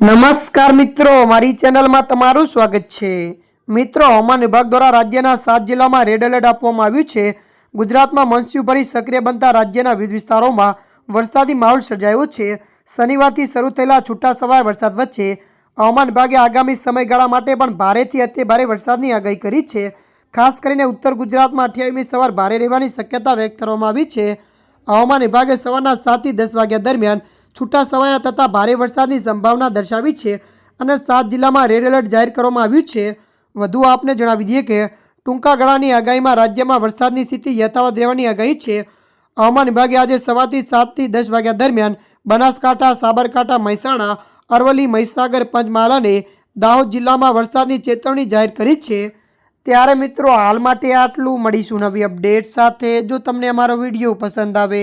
નમસ્કાર મિત્રો, મારી ચેનલમાં તમારું સ્વાગત છે. મિત્રો, હવામાન વિભાગ દ્વારા રાજ્યના સાત જિલ્લામાં રેડ એલર્ટ આપવામાં આવ્યું છે. ગુજરાતમાં મનસ્યુભરી સક્રિય બનતા રાજ્યના વિવિધ વિસ્તારોમાં વરસાદી માહોલ સર્જાયો છે. શનિવારથી શરૂ થયેલા છૂટાછવાયા વરસાદ વચ્ચે હવામાન વિભાગે આગામી સમયગાળા માટે પણ ભારેથી અતિભારે વરસાદની આગાહી કરી છે. ખાસ કરીને ઉત્તર ગુજરાતમાં અઠ્યાવીમી સવાર ભારે રહેવાની શક્યતા વ્યક્ત કરવામાં આવી છે. હવામાન વિભાગે સવારના સાતથી દસ વાગ્યા દરમિયાન છૂટાછવાયા તથા ભારે વરસાદની સંભાવના દર્શાવી છે અને સાત જિલ્લામાં રેડ એલર્ટ જાહેર કરવામાં આવ્યું છે. વધુ આપને જણાવી દઈએ કે ટૂંકા ગાળાની આગાહીમાં રાજ્યમાં વરસાદની સ્થિતિ યથાવત રહેવાની આગાહી છે. હવામાન વિભાગે આજે સવારથી સાતથી દસ વાગ્યા દરમિયાન બનાસકાંઠા, સાબરકાંઠા, મહેસાણા, અરવલ્લી, મહીસાગર, પંચમહાલ અને દાહોદ જિલ્લામાં વરસાદની ચેતવણી જાહેર કરી છે. ત્યારે મિત્રો, હાલ માટે આટલું. મળીશું નવી અપડેટ સાથે. જો તમને અમારો વીડિયો પસંદ આવે